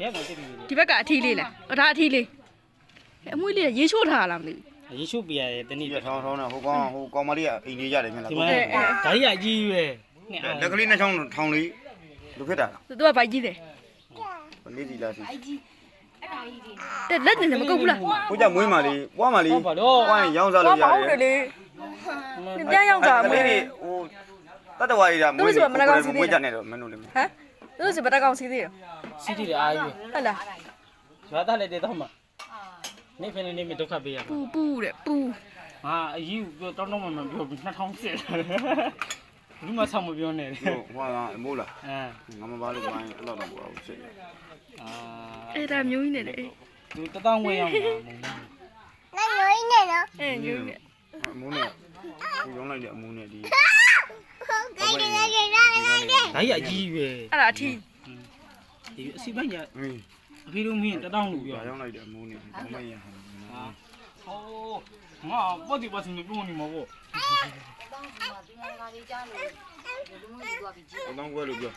ရဲကောင်တက်ပြီလေဒီဘက်ကအထီးလေးလားဟောဒါအထီးလေးအမွေးလေးကရေချိုးထားလားမသိရေရှုပြရတယ်တနဒီည်းကထောင်းထောင်းနဲ့ဟိုကောင်ဟိုကောင်မလေးကအိမ်လေးရတယ်မြင်လားဒီမှာဒါကြီးအကြီးပဲနှစ်အောင်လက်ကလေးနှစ်ချောင်းထောင်းလေးလူဖြစ်တာဘူးသူကဘိုက်ကြီးတယ်ဘလေးစီလားစီတဲ့လက်နေတယ်မကုတ်ဘူးလားကိုကြမွေးမာလေးပွားမာလေးဟုတ်ပါတော့ပွားရင်ရောင်းစားလို့ရတယ်ဟုတ်တယ်လေပြန်ရောက်တာမွေးလေးဟိုတတ္တဝါကြီးကမွေးမွေးကြနေတော့မင်းတို့လည်းဟမ် သူတို့စပတကောင်စီးသေးတယ်စီတီတွေအားကြီးဟုတ်လားရွာသားလည်းတေတော့မှာနေဖနေနေမဒုက္ခပေးရပူပူတဲ့ပူဟာအကြီးပြောတောင်းတောင်းမှမပြောဘူး2000စစ်လူမဆောင်မပြောနဲ့ဟိုဟွာကအမိုးလားအဲငါမပါလို့မိုင်းအဲ့တော့တော့ပေါ့ဆက်ရအာအဲ့ဒါမျိုးကြီးနဲ့လေအေးသူတတောင်းဝဲရောက်တာမုံအဲ့မျိုးကြီးနဲ့အမိုးနဲ့ကိုရောင်းလိုက်တဲ့အမိုးနဲ့ဒီ ဒါကြီးအကြီးပဲအဲ့ဒါအထီးဒီအစီပိုင်းကဟင်းအဖေတို့မင်းတတောင်းလို့ပြောရောင်းလိုက်တဲ့အမိုးနဲ့ဘာမှရဟမ်ဟာဟိုငါပတ်ဒီပတ်စနေပြောနေမှာပေါ့အလောင်းကွဲလို့ပြော